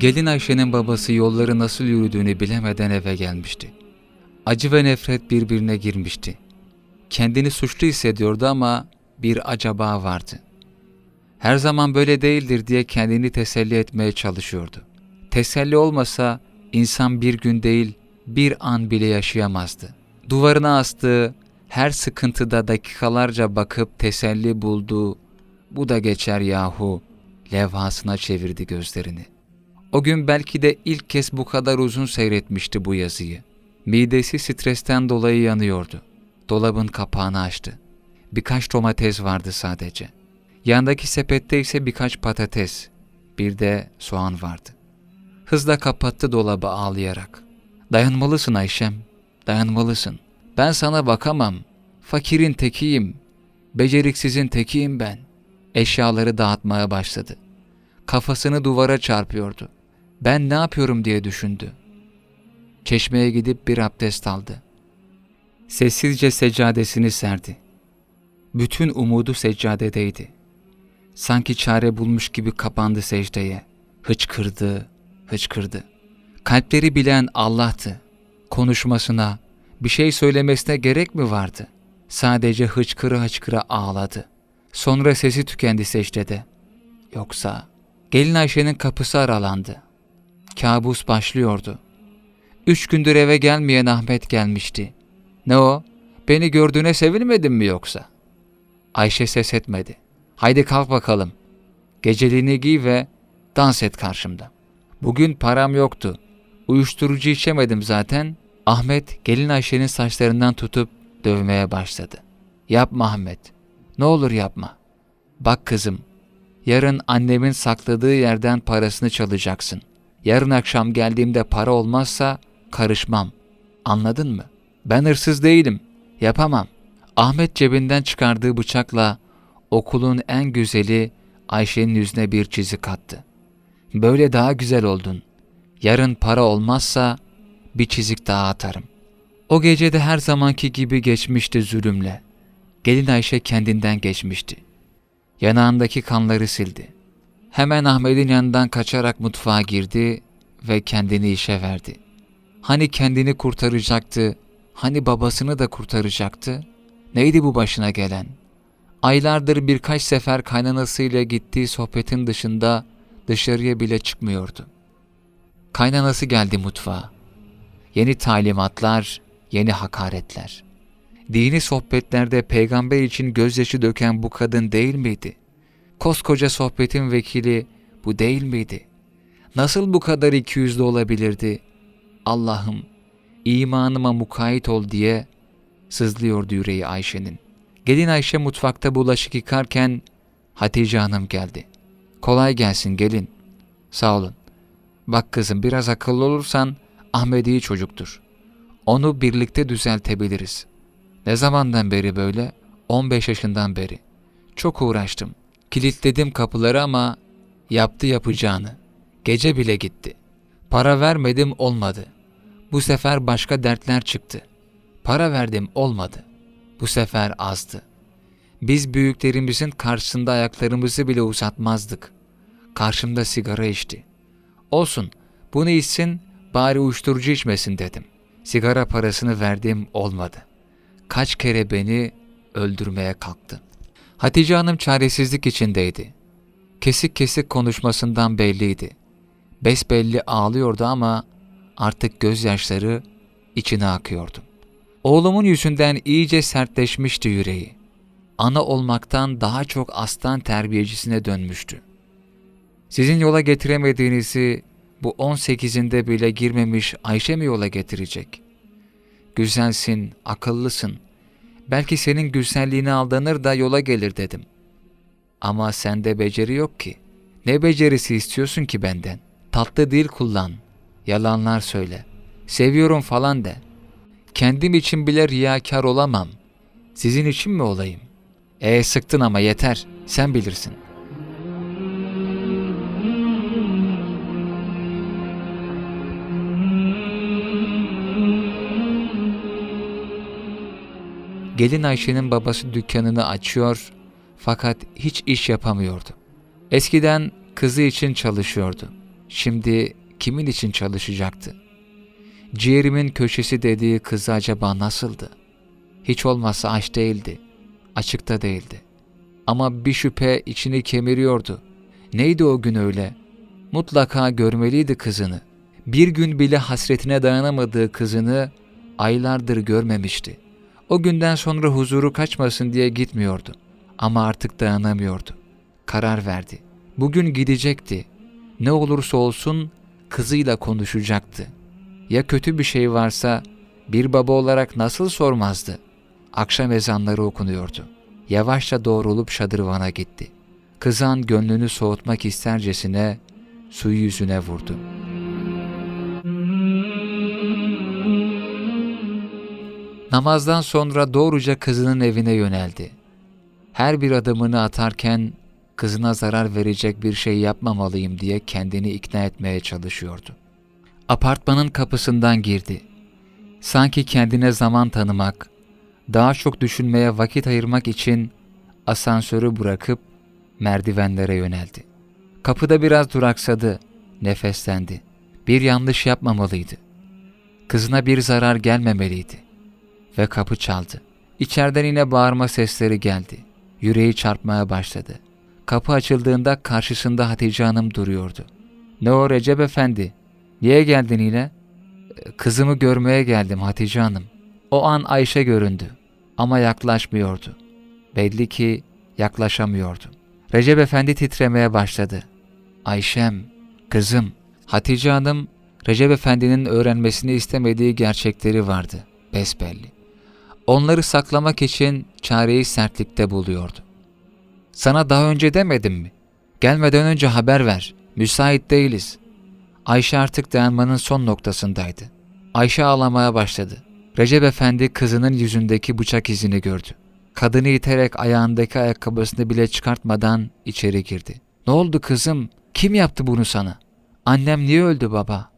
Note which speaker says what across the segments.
Speaker 1: Gelin Ayşe'nin babası yolları nasıl yürüdüğünü bilemeden eve gelmişti. Acı ve nefret birbirine girmişti. Kendini suçlu hissediyordu ama bir acaba vardı. Her zaman böyle değildir diye kendini teselli etmeye çalışıyordu. Teselli olmasa insan bir gün değil bir an bile yaşayamazdı. Duvarına astığı her sıkıntıda dakikalarca bakıp teselli bulduğu bu da geçer yahu levhasına çevirdi gözlerini. O gün belki de ilk kez bu kadar uzun seyretmişti bu yazıyı. Midesi stresten dolayı yanıyordu. Dolabın kapağını açtı. Birkaç domates vardı sadece. Yandaki sepette ise birkaç patates, bir de soğan vardı. Hızla kapattı dolabı ağlayarak. Dayanmalısın Ayşem, dayanmalısın. Ben sana bakamam. Fakirin tekiyim. Beceriksizin tekiyim ben. Eşyaları dağıtmaya başladı. Kafasını duvara çarpıyordu. Ben ne yapıyorum diye düşündü. Çeşmeye gidip bir abdest aldı. Sessizce seccadesini serdi. Bütün umudu seccadedeydi. Sanki çare bulmuş gibi kapandı secdeye. Hıçkırdı, hıçkırdı. Kalpleri bilen Allah'tı. Konuşmasına, bir şey söylemesine gerek mi vardı? Sadece hıçkıra hıçkıra ağladı. Sonra sesi tükendi secdede. Yoksa gelin Ayşe'nin kapısı aralandı. Kabus başlıyordu. Üç gündür eve gelmeyen Ahmet gelmişti. Ne o? Beni gördüğüne sevinmedin mi yoksa? Ayşe ses etmedi. Haydi kalk bakalım. Geceliğini giy ve dans et karşımda. Bugün param yoktu. Uyuşturucu içemedim zaten. Ahmet gelin Ayşe'nin saçlarından tutup dövmeye başladı. Yapma Ahmet. Ne olur yapma. Bak kızım. Yarın annemin sakladığı yerden parasını çalacaksın. Yarın akşam geldiğimde para olmazsa karışmam. Anladın mı? Ben hırsız değilim. Yapamam. Ahmet cebinden çıkardığı bıçakla okulun en güzeli Ayşe'nin yüzüne bir çizik attı. Böyle daha güzel oldun. Yarın para olmazsa bir çizik daha atarım. O gece de her zamanki gibi geçmişti zulümle. Gelin Ayşe kendinden geçmişti. Yanağındaki kanları sildi. Hemen Ahmet'in yanından kaçarak mutfağa girdi ve kendini işe verdi. Hani kendini kurtaracaktı, hani babasını da kurtaracaktı? Neydi bu başına gelen? Aylardır birkaç sefer kaynanasıyla gittiği sohbetin dışında dışarıya bile çıkmıyordu. Kaynanası geldi mutfağa. Yeni talimatlar, yeni hakaretler. Dini sohbetlerde peygamber için gözyaşı döken bu kadın değil miydi? Koskoca sohbetin vekili bu değil miydi? Nasıl bu kadar ikiyüzlü olabilirdi? Allah'ım imanıma mukayyet ol diye sızlıyordu yüreği Ayşe'nin. Gelin Ayşe mutfakta bulaşık yıkarken Hatice Hanım geldi. Kolay gelsin gelin. Sağ olun. Bak kızım biraz akıllı olursan Ahmet iyi çocuktur. Onu birlikte düzeltebiliriz. Ne zamandan beri böyle? 15 yaşından beri. Çok uğraştım. Kilitledim kapıları ama yaptı yapacağını. Gece bile gitti. Para vermedim olmadı. Bu sefer başka dertler çıktı. Para verdim olmadı. Bu sefer azdı. Biz büyüklerimizin karşısında ayaklarımızı bile uzatmazdık. Karşımda sigara içti. Olsun, bunu içsin, bari uyuşturucu içmesin dedim. Sigara parasını verdim olmadı. Kaç kere beni öldürmeye kalktı. Hatice Hanım çaresizlik içindeydi. Kesik kesik konuşmasından belliydi. Besbelli ağlıyordu ama artık gözyaşları içine akıyordu. Oğlumun yüzünden iyice sertleşmişti yüreği. Ana olmaktan daha çok aslan terbiyecisine dönmüştü. Sizin yola getiremediğinizi bu 18'inde bile girmemiş Ayşe mi yola getirecek? Güzelsin, akıllısın. Belki senin güzelliğine aldanır da yola gelir dedim. Ama sende beceri yok ki. Ne becerisi istiyorsun ki benden? Tatlı dil kullan. Yalanlar söyle. Seviyorum falan de. Kendim için bile riyakar olamam. Sizin için mi olayım? E sıktın ama yeter. Sen bilirsin. Gelin Ayşe'nin babası dükkanını açıyor fakat hiç iş yapamıyordu. Eskiden kızı için çalışıyordu. Şimdi kimin için çalışacaktı? Ciğerimin köşesi dediği kız acaba nasıldı? Hiç olmazsa aç değildi, açıkta değildi. Ama bir şüphe içini kemiriyordu. Neydi o gün öyle? Mutlaka görmeliydi kızını. Bir gün bile hasretine dayanamadığı kızını aylardır görmemişti. O günden sonra huzuru kaçmasın diye gitmiyordu. Ama artık dayanamıyordu. Karar verdi. Bugün gidecekti. Ne olursa olsun kızıyla konuşacaktı. Ya kötü bir şey varsa bir baba olarak nasıl sormazdı? Akşam ezanları okunuyordu. Yavaşça doğrulup şadırvana gitti. Kızan gönlünü soğutmak istercesine suyu yüzüne vurdu. Namazdan sonra doğruca kızının evine yöneldi. Her bir adımını atarken kızına zarar verecek bir şey yapmamalıyım diye kendini ikna etmeye çalışıyordu. Apartmanın kapısından girdi. Sanki kendine zaman tanımak, daha çok düşünmeye vakit ayırmak için asansörü bırakıp merdivenlere yöneldi. Kapıda biraz duraksadı, nefeslendi. Bir yanlış yapmamalıydı. Kızına bir zarar gelmemeliydi. Ve kapı çaldı. İçeriden yine bağırma sesleri geldi. Yüreği çarpmaya başladı. Kapı açıldığında karşısında Hatice Hanım duruyordu. Ne o Recep Efendi? Niye geldin yine? "E, Kızımı görmeye geldim Hatice Hanım. O an Ayşe göründü. Ama yaklaşmıyordu. Belli ki yaklaşamıyordu. Recep Efendi titremeye başladı. Ayşem, kızım. Hatice Hanım, Recep Efendi'nin öğrenmesini istemediği gerçekleri vardı. Besbelli. Onları saklamak için çareyi sertlikte buluyordu. Sana daha önce demedim mi? Gelmeden önce haber ver. Müsait değiliz. Ayşe artık dayanmanın son noktasındaydı. Ayşe ağlamaya başladı. Recep Efendi kızının yüzündeki bıçak izini gördü. Kadını iterek ayağındaki ayakkabısını bile çıkartmadan içeri girdi. Ne oldu kızım? Kim yaptı bunu sana? Annem niye öldü baba?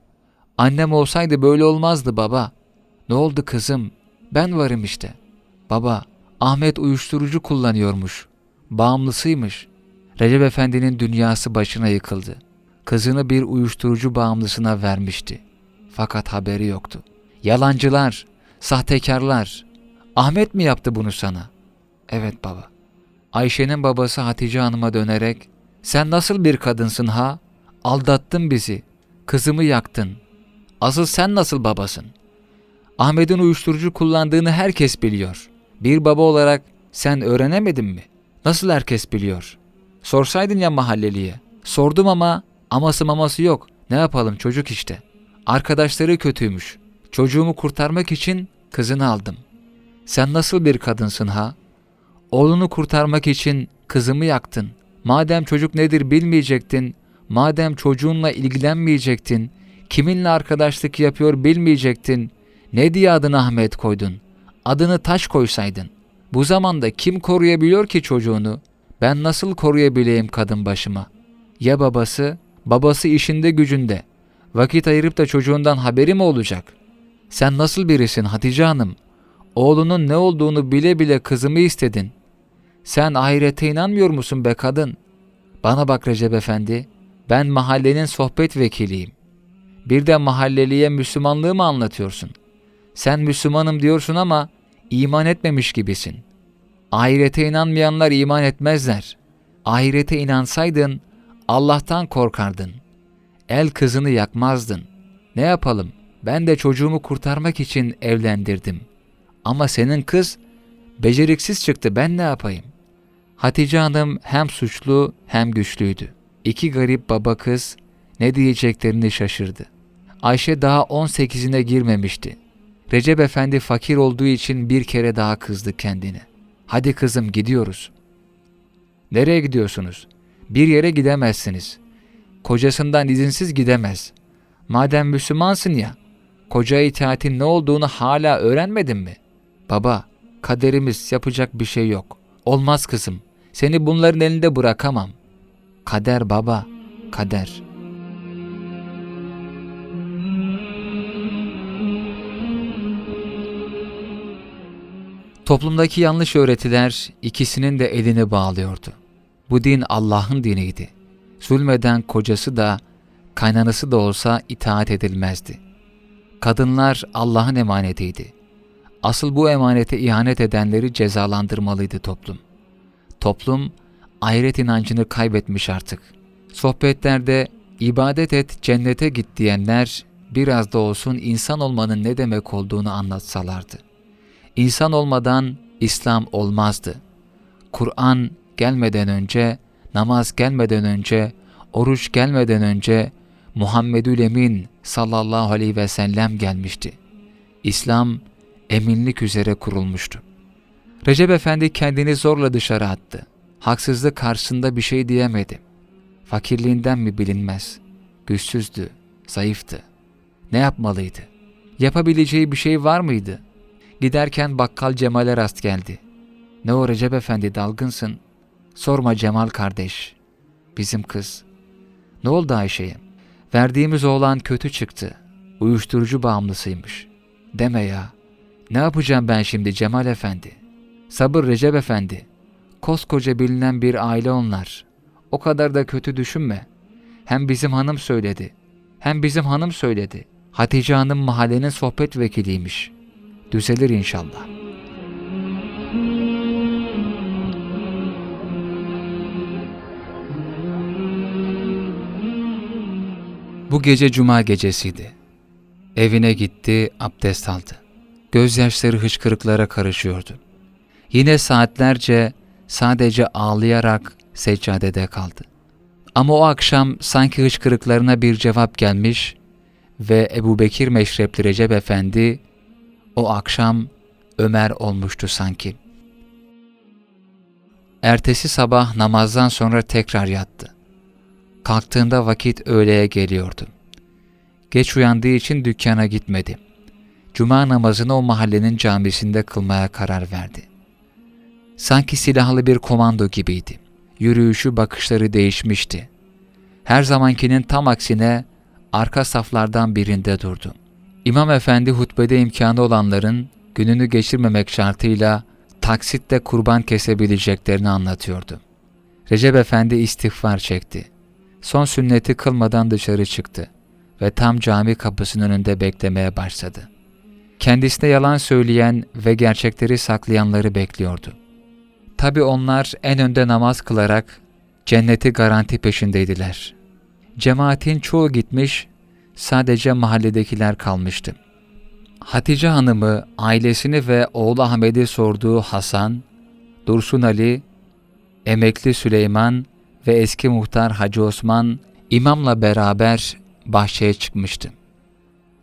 Speaker 1: Annem olsaydı böyle olmazdı baba. Ne oldu kızım? Ben varım işte. Baba, Ahmet uyuşturucu kullanıyormuş. Bağımlısıymış. Recep Efendi'nin dünyası başına yıkıldı. Kızını bir uyuşturucu bağımlısına vermişti. Fakat haberi yoktu. Yalancılar, sahtekarlar. Ahmet mi yaptı bunu sana? Evet baba. Ayşe'nin babası Hatice Hanım'a dönerek sen nasıl bir kadınsın ha? Aldattın bizi. Kızımı yaktın. Asıl sen nasıl babasın? Ahmet'in uyuşturucu kullandığını herkes biliyor. Bir baba olarak sen öğrenemedin mi? Nasıl herkes biliyor? Sorsaydın ya mahalleliye. Sordum ama aması maması yok. Ne yapalım çocuk işte. Arkadaşları kötüymüş. Çocuğumu kurtarmak için kızını aldım. Sen nasıl bir kadınsın ha? Oğlunu kurtarmak için kızımı yaktın. Madem çocuk nedir bilmeyecektin, madem çocuğunla ilgilenmeyecektin, kiminle arkadaşlık yapıyor bilmeyecektin, ne diye adını Ahmet koydun? Adını taş koysaydın. Bu zamanda kim koruyabiliyor ki çocuğunu? Ben nasıl koruyabileyim kadın başıma? Ya babası? Babası işinde gücünde. Vakit ayırıp da çocuğundan haberi mi olacak? Sen nasıl birisin Hatice Hanım? Oğlunun ne olduğunu bile bile kızımı istedin. Sen ahirete inanmıyor musun be kadın? Bana bak Recep Efendi, ben mahallenin sohbet vekiliyim. Bir de mahalleliye Müslümanlığı mı anlatıyorsun? Sen Müslümanım diyorsun ama iman etmemiş gibisin. Ahirete inanmayanlar iman etmezler. Ahirete inansaydın Allah'tan korkardın. El kızını yakmazdın. Ne yapalım? Ben de çocuğumu kurtarmak için evlendirdim. Ama senin kız beceriksiz çıktı ben ne yapayım? Hatice Hanım hem suçlu hem güçlüydü. İki garip baba kız ne diyeceklerini şaşırdı. Ayşe daha 18'ine girmemişti. Recep Efendi fakir olduğu için bir kere daha kızdı kendine. Hadi kızım gidiyoruz. Nereye gidiyorsunuz? Bir yere gidemezsiniz. Kocasından izinsiz gidemez. Madem Müslümansın ya, koca itaatin ne olduğunu hala öğrenmedin mi? Baba, kaderimiz yapacak bir şey yok. Olmaz kızım. Seni bunların elinde bırakamam. Kader baba, kader.'' Toplumdaki yanlış öğretiler ikisinin de elini bağlıyordu. Bu din Allah'ın diniydi. Zulmeden kocası da kaynanası da olsa itaat edilmezdi. Kadınlar Allah'ın emanetiydi. Asıl bu emanete ihanet edenleri cezalandırmalıydı toplum. Toplum ahiret inancını kaybetmiş artık. Sohbetlerde ibadet et cennete git diyenler biraz da olsun insan olmanın ne demek olduğunu anlatsalardı. İnsan olmadan İslam olmazdı. Kur'an gelmeden önce, namaz gelmeden önce, oruç gelmeden önce Muhammedül Emin sallallahu aleyhi ve sellem gelmişti. İslam eminlik üzere kurulmuştu. Recep Efendi kendini zorla dışarı attı. Haksızlık karşısında bir şey diyemedi. Fakirliğinden mi bilinmez. Güçsüzdü, zayıftı. Ne yapmalıydı? Yapabileceği bir şey var mıydı? Giderken bakkal Cemal'e rast geldi. Ne o Recep Efendi dalgınsın. Sorma Cemal kardeş. Bizim kız. Ne oldu Ayşe'ye? Verdiğimiz oğlan kötü çıktı. Uyuşturucu bağımlısıymış. Deme ya. Ne yapacağım ben şimdi Cemal Efendi? Sabır Recep Efendi. Koskoca bilinen bir aile onlar. O kadar da kötü düşünme. Hem bizim hanım söyledi. Hem bizim hanım söyledi. Hatice Hanım mahallenin sohbet vekiliymiş. Düzelir inşallah. Bu gece cuma gecesiydi. Evine gitti, abdest aldı. Gözyaşları hıçkırıklara karışıyordu. Yine saatlerce sadece ağlayarak seccadede kaldı. Ama o akşam sanki hıçkırıklarına bir cevap gelmiş ve Ebu Bekir Meşrepli Recep Efendi o akşam Ömer olmuştu sanki. Ertesi sabah namazdan sonra tekrar yattı. Kalktığında vakit öğleye geliyordu. Geç uyandığı için dükkana gitmedi. Cuma namazını o mahallenin camisinde kılmaya karar verdi. Sanki silahlı bir komando gibiydi. Yürüyüşü, bakışları değişmişti. Her zamankinin tam aksine arka saflardan birinde durdu. İmam Efendi hutbede imkanı olanların gününü geçirmemek şartıyla taksitle kurban kesebileceklerini anlatıyordu. Recep Efendi istiğfar çekti. Son sünneti kılmadan dışarı çıktı ve tam cami kapısının önünde beklemeye başladı. Kendisine yalan söyleyen ve gerçekleri saklayanları bekliyordu. Tabi onlar en önde namaz kılarak cenneti garanti peşindeydiler. Cemaatin çoğu gitmiş, sadece mahalledekiler kalmıştı. Hatice Hanım'ı, ailesini ve oğlu Ahmet'i sorduğu Hasan, Dursun Ali, emekli Süleyman ve eski muhtar Hacı Osman imamla beraber bahçeye çıkmıştı.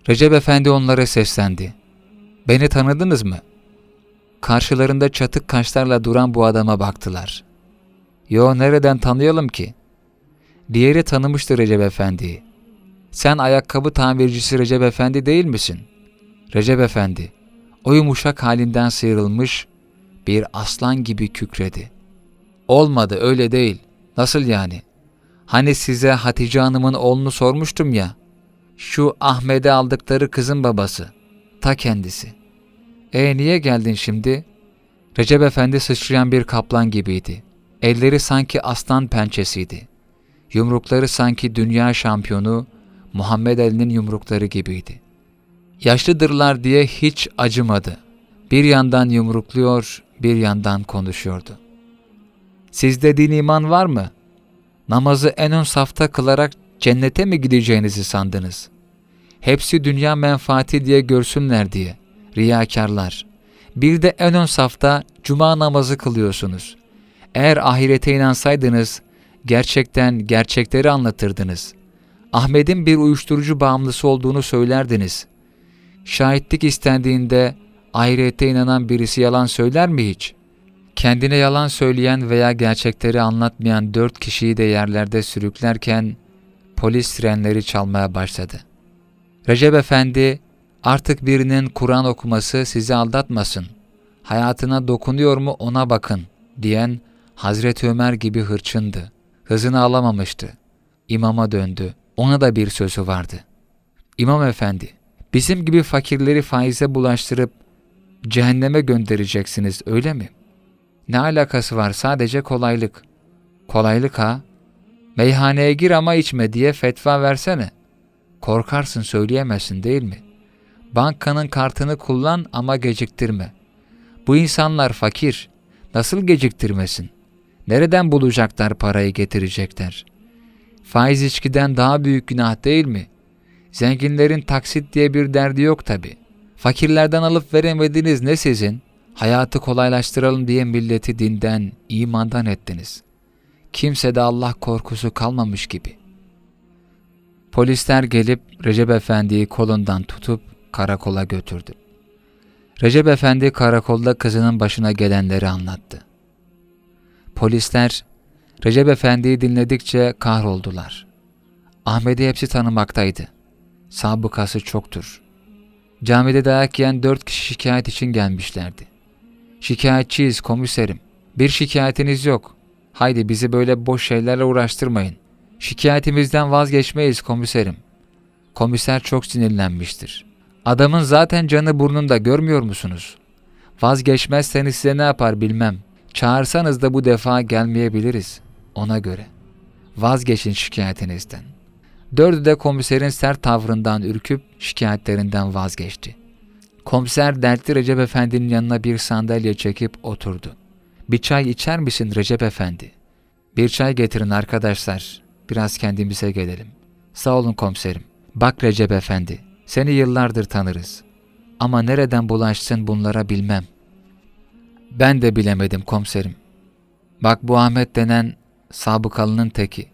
Speaker 1: Recep Efendi onlara seslendi. Beni tanıdınız mı? Karşılarında çatık kaşlarla duran bu adama baktılar. Yo nereden tanıyalım ki? Diğeri tanımıştı Recep Efendi'yi. Sen ayakkabı tamircisi Recep Efendi değil misin? Recep Efendi, o yumuşak halinden sıyrılmış bir aslan gibi kükredi. Olmadı öyle değil. Nasıl yani? Hani size Hatice Hanım'ın oğlunu sormuştum ya. Şu Ahmet'e aldıkları kızın babası. Ta kendisi. E niye geldin şimdi? Recep Efendi sıçrayan bir kaplan gibiydi. Elleri sanki aslan pençesiydi. Yumrukları sanki dünya şampiyonu Muhammed Ali'nin yumrukları gibiydi. Yaşlıdırlar diye hiç acımadı. Bir yandan yumrukluyor, bir yandan konuşuyordu. Sizde din iman var mı? Namazı en ön safta kılarak cennete mi gideceğinizi sandınız? Hepsi dünya menfaati diye görsünler diye. Riyakarlar. Bir de en ön safta cuma namazı kılıyorsunuz. Eğer ahirete inansaydınız, gerçekten gerçekleri anlatırdınız. Ahmet'in bir uyuşturucu bağımlısı olduğunu söylerdiniz. Şahitlik istendiğinde ahirete inanan birisi yalan söyler mi hiç? Kendine yalan söyleyen veya gerçekleri anlatmayan dört kişiyi de yerlerde sürüklerken polis sirenleri çalmaya başladı. Recep Efendi, artık birinin Kur'an okuması sizi aldatmasın, hayatına dokunuyor mu ona bakın diyen Hazreti Ömer gibi hırçındı. Hızını alamamıştı. İmama döndü. Ona da bir sözü vardı. İmam Efendi, bizim gibi fakirleri faize bulaştırıp cehenneme göndereceksiniz öyle mi? Ne alakası var sadece kolaylık. Kolaylık ha? Meyhaneye gir ama içme diye fetva versene. Korkarsın söyleyemezsin değil mi? Bankanın kartını kullan ama geciktirme. Bu insanlar fakir. Nasıl geciktirmesin? Nereden bulacaklar parayı getirecekler? Faiz içkiden daha büyük günah değil mi? Zenginlerin taksit diye bir derdi yok tabi. Fakirlerden alıp veremediğiniz ne sizin? Hayatı kolaylaştıralım diye milleti dinden, imandan ettiniz. Kimse de Allah korkusu kalmamış gibi. Polisler gelip Recep Efendi'yi kolundan tutup karakola götürdü. Recep Efendi karakolda kızının başına gelenleri anlattı. Polisler Recep Efendi'yi dinledikçe kahroldular. Ahmet'i hepsi tanımaktaydı. Sabıkası çoktur. Camide dayak yiyen dört kişi şikayet için gelmişlerdi. Şikayetçiyiz komiserim. Bir şikayetiniz yok. Haydi bizi böyle boş şeylerle uğraştırmayın. Şikayetimizden vazgeçmeyiz komiserim. Komiser çok sinirlenmiştir. Adamın zaten canı burnunda görmüyor musunuz? Vazgeçmezseniz size ne yapar bilmem. Çağırsanız da bu defa gelmeyebiliriz. Ona göre. Vazgeçin şikayetinizden. Dördü de komiserin sert tavrından ürküp şikayetlerinden vazgeçti. Komiser dertli Recep Efendi'nin yanına bir sandalye çekip oturdu. Bir çay içer misin Recep Efendi? Bir çay getirin arkadaşlar. Biraz kendimize gelelim. Sağ olun komiserim. Bak Recep Efendi, seni yıllardır tanırız. Ama nereden bulaştın bunlara bilmem. Ben de bilemedim komiserim. Bak bu Ahmet denen sabıkalının teki.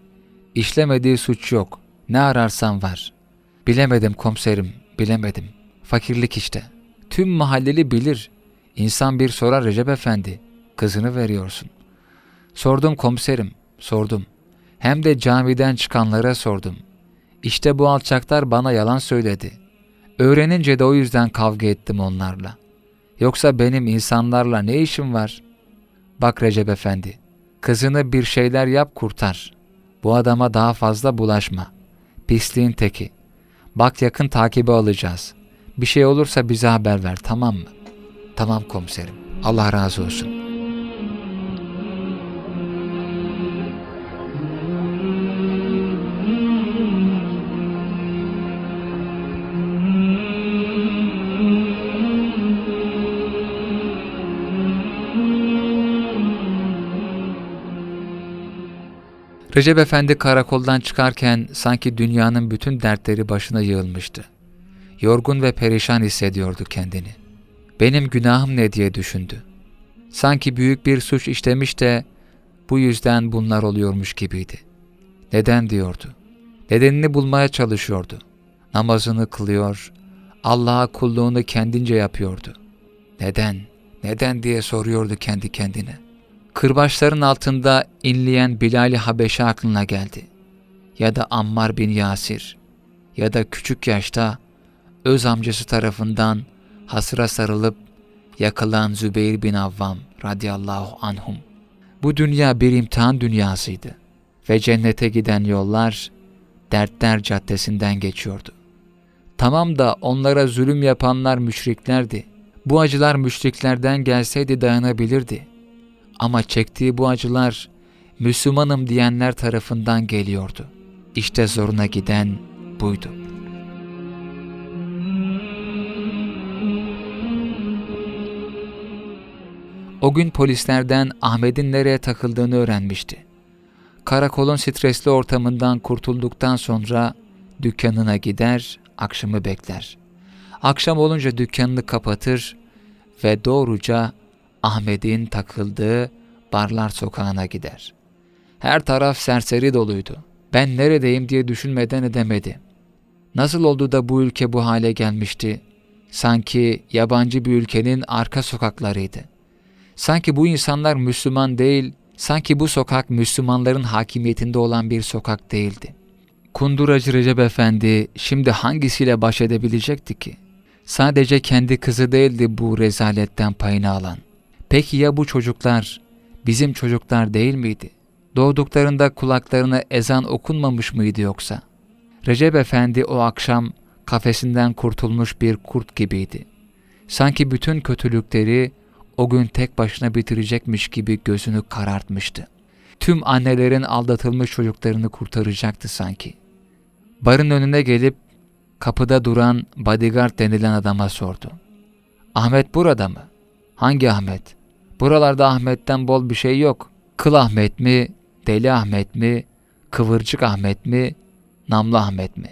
Speaker 1: İşlemediği suç yok. Ne ararsan var. Bilemedim komiserim, bilemedim. Fakirlik işte. Tüm mahalleli bilir. İnsan bir sorar Recep Efendi. Kızını veriyorsun. Sordum komiserim, sordum. Hem de camiden çıkanlara sordum. İşte bu alçaklar bana yalan söyledi. Öğrenince de o yüzden kavga ettim onlarla. Yoksa benim insanlarla ne işim var? Bak Recep Efendi, kızını bir şeyler yap kurtar. Bu adama daha fazla bulaşma. Pisliğin teki. Bak yakın takibi alacağız. Bir şey olursa bize haber ver tamam mı? Tamam komiserim. Allah razı olsun. Recep Efendi karakoldan çıkarken sanki dünyanın bütün dertleri başına yığılmıştı. Yorgun ve perişan hissediyordu kendini. Benim günahım ne diye düşündü. Sanki büyük bir suç işlemiş de bu yüzden bunlar oluyormuş gibiydi. Neden diyordu. Nedenini bulmaya çalışıyordu. Namazını kılıyor, Allah'a kulluğunu kendince yapıyordu. Neden, neden diye soruyordu kendi kendine. Kırbaçların altında inleyen Bilal-i Habeşe aklına geldi. Ya da Ammar bin Yasir ya da küçük yaşta öz amcası tarafından hasıra sarılıp yakılan Zübeyir bin Avvam radıyallahu anhum. Bu dünya bir imtihan dünyasıydı ve cennete giden yollar dertler caddesinden geçiyordu. Tamam da onlara zulüm yapanlar müşriklerdi. Bu acılar müşriklerden gelseydi dayanabilirdi.'' Ama çektiği bu acılar Müslümanım diyenler tarafından geliyordu. İşte zoruna giden buydu. O gün polislerden Ahmet'in nereye takıldığını öğrenmişti. Karakolun stresli ortamından kurtulduktan sonra dükkanına gider, akşamı bekler. Akşam olunca dükkanını kapatır ve doğruca Ahmet'in takıldığı Barlar Sokağı'na gider. Her taraf serseri doluydu. Ben neredeyim diye düşünmeden edemedi. Nasıl oldu da bu ülke bu hale gelmişti? Sanki yabancı bir ülkenin arka sokaklarıydı. Sanki bu insanlar Müslüman değil, sanki bu sokak Müslümanların hakimiyetinde olan bir sokak değildi. Kunduracı Recep Efendi şimdi hangisiyle baş edebilecekti ki? Sadece kendi kızı değildi bu rezaletten payını alan. Peki ya bu çocuklar bizim çocuklar değil miydi? Doğduklarında kulaklarına ezan okunmamış mıydı yoksa? Recep Efendi o akşam kafesinden kurtulmuş bir kurt gibiydi. Sanki bütün kötülükleri o gün tek başına bitirecekmiş gibi gözünü karartmıştı. tüm annelerin aldatılmış çocuklarını kurtaracaktı sanki. Barın önüne gelip kapıda duran bodyguard denilen adama sordu. Ahmet burada mı? Hangi Ahmet? Buralarda Ahmet'ten bol bir şey yok. Kıl Ahmet mi, Deli Ahmet mi, Kıvırcık Ahmet mi, Namlı Ahmet mi?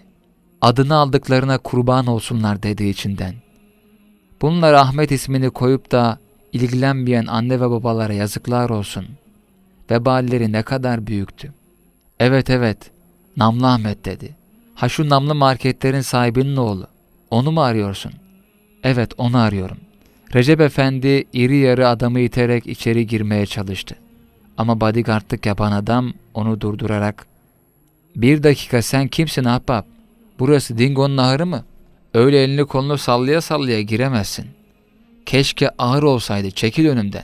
Speaker 1: Adını aldıklarına kurban olsunlar dedi içinden. Bunlar Ahmet ismini koyup da ilgilenmeyen anne ve babalara yazıklar olsun. Veballeri ne kadar büyüktü. Evet evet, Namlı Ahmet dedi. Ha şu namlı marketlerin sahibinin oğlu. Onu mu arıyorsun? Evet onu arıyorum. Recep Efendi iri yarı adamı iterek içeri girmeye çalıştı. Ama bodyguardlık yapan adam onu durdurarak ''Bir dakika sen kimsin ahbap? Burası Dingo'nun ahırı mı? Öyle elini kolunu sallaya sallaya giremezsin. Keşke ahır olsaydı çekil önümden.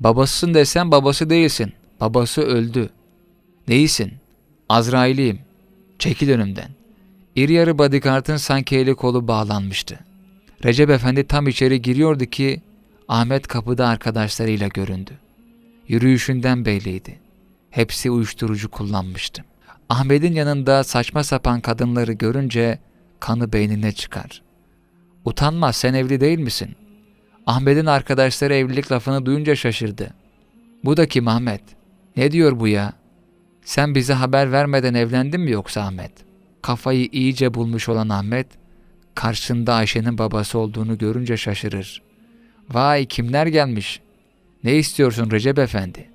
Speaker 1: Babasısın desen babası değilsin. Babası öldü. Neysin? Azrailiyim. Çekil önümden. İri yarı bodyguardın sanki eli kolu bağlanmıştı. Recep Efendi tam içeri giriyordu ki Ahmet kapıda arkadaşlarıyla göründü. Yürüyüşünden belliydi. Hepsi uyuşturucu kullanmıştı. Ahmet'in yanında saçma sapan kadınları görünce kanı beynine çıkar. Utanma sen evli değil misin? Ahmet'in arkadaşları evlilik lafını duyunca şaşırdı. Bu da kim Ahmet? Ne diyor bu ya? Sen bize haber vermeden evlendin mi yoksa Ahmet? Kafayı iyice bulmuş olan Ahmet, karşısında Ayşe'nin babası olduğunu görünce şaşırır. Vay kimler gelmiş? Ne istiyorsun Recep Efendi?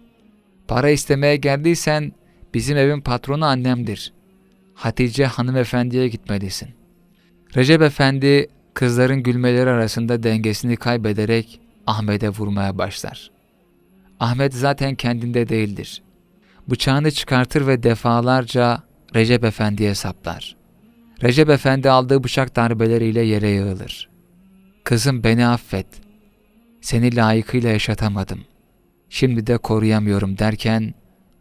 Speaker 1: Para istemeye geldiysen bizim evin patronu annemdir. Hatice hanımefendiye gitmelisin. Recep Efendi kızların gülmeleri arasında dengesini kaybederek Ahmet'e vurmaya başlar. Ahmet zaten kendinde değildir. Bıçağını çıkartır ve defalarca Recep Efendi'ye saplar. Recep Efendi aldığı bıçak darbeleriyle yere yığılır. Kızım beni affet. Seni layıkıyla yaşatamadım. Şimdi de koruyamıyorum derken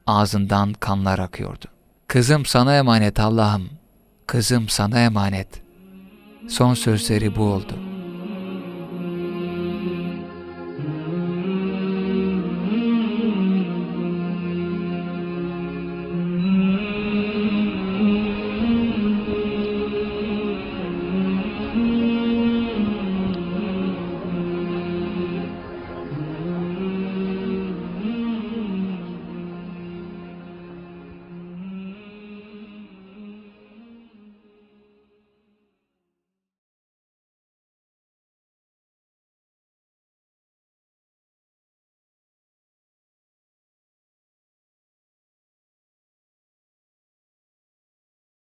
Speaker 1: ağzından kanlar akıyordu. Kızım sana emanet Allah'ım. Kızım sana emanet. Son sözleri bu oldu.